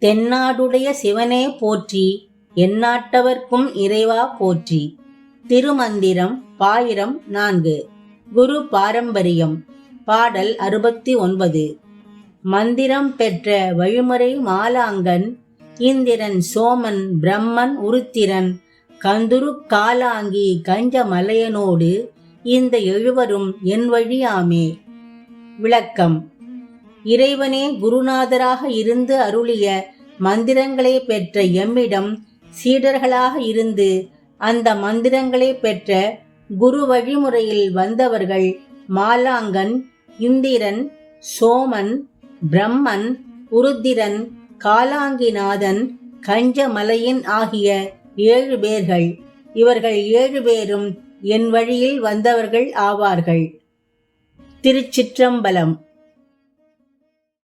தென்னாடுடைய சிவனே போற்றி எந்நாட்டவர்க்கும் இறைவா போற்றி. திருமந்திரம் பாயிரம் நான்கு. குரு பாரம்பரியம். பாடல் அறுபத்தி ஒன்பது. மந்திரம் பெற்ற வழிமுறை மாலாங்கன் இந்திரன் சோமன் பிரம்மன் உருத்திரன் கந்துரு காலாங்கி கஞ்ச மலையனோடு இந்த எழுவரும் என் வழியாமே. விளக்கம். இறைவனே குருநாதராக இருந்து அருளிய மந்திரங்களை பெற்ற எம்மிடம் சீடர்களாக இருந்து அந்த மந்திரங்களை பெற்ற குரு வழிமுறையில் வந்தவர்கள் மாலாங்கன் இந்திரன் சோமன் பிரம்மன் உருத்திரன் காலாங்கிநாதன் கஞ்சமலையன் ஆகிய ஏழு பேர்கள். இவர்கள் ஏழு பேரும் என் வழியில் வந்தவர்கள் ஆவார்கள். திருச்சிற்றம்பலம்